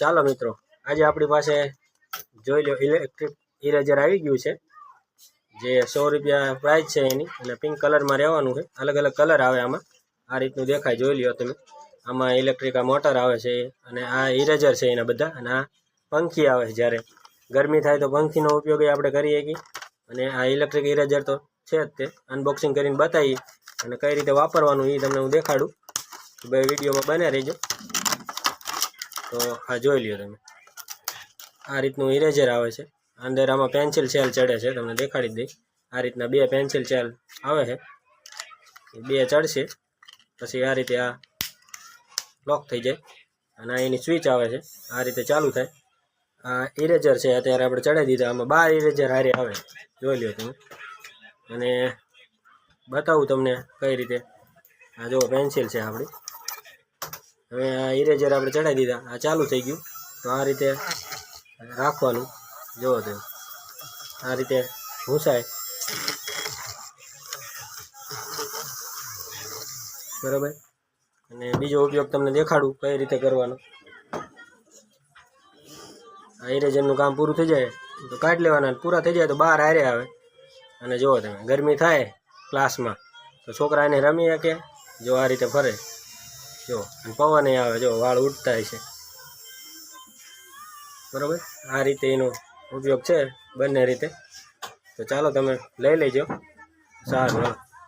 ચાલો મિત્રો, આજે આપણી પાસે જોઈ લો ઇલેક્ટ્રિક ઇરેઝર આવી ગયું છે. જે સો રૂપિયા પ્રાઇસ છે એની અને પિંક કલરમાં રહેવાનું છે. અલગ અલગ કલર આવે આમાં. આ રીતનું દેખાય, જોઈ લ્યો તમે. આમાં ઇલેક્ટ્રિક આ મોટર આવે છે, અને આ ઇરેઝર છે એના બધા, અને આ પંખી આવે છે જ્યારે. ગરમી થાય તો પંખીનો ઉપયોગ આપણે કરીએ કે અને આ ઇલેક્ટ્રિક ઇરેઝર તો છે જ તે. અનબોક્સિંગ કરીને બતાવીએ. અને કઈ રીતે વાપરવાનું એ તમને હું દેખાડું. ભાઈ વિડીયોમાં બને રહેજો. તો આ જોઈ લ્યો તમે. આ રીતનું ઇરેઝર આવે છે. અંદર આમાં પેન્સિલ સેલ ચડે છે, તમને દેખાડી દઈ આ રીતના બે પેન્સિલ સેલ આવે છે. બે ચડશે, પછી આ રીતે આ લોક થઈ જાય. અને એની સ્વિચ આવે છે. આ રીતે ચાલુ થાય. આ ઇરેઝર છે, અત્યારે આપણે ચડાવી દીધા. આમાં બાર ઇરેઝર હારે આવે જોઈ લ્યો તમે. અને બતાવું તમને કઈ રીતે. આ જો પેન્સિલ છે આપણી. હવે આ ઇરેજર આપણે ચડાવી દીધા. આ ચાલુ થઈ ગયું. તો આ રીતે રાખવાનું. જુઓ તમે આ રીતે ઘૂસાય બરાબર? અને બીજો ઉપયોગ તમને દેખાડું કઈ રીતે કરવાનો. આ ઇરેજરનું કામ પૂરું થઈ જાય તો કાઢી લેવાના પૂરા થઈ જાય તો બહાર આરે આવે. અને જુઓ તમે, ગરમી થાય ક્લાસમાં તો છોકરા એને રમી શકે, જો આ રીતે ફરે. જો, પવન આવે, જો, વાળ ઉડતા છે. બરાબર? આ રીતે એનો ઉપયોગ છે, બંને રીતે. તો ચાલો તમે લઈ લેજો. સારું.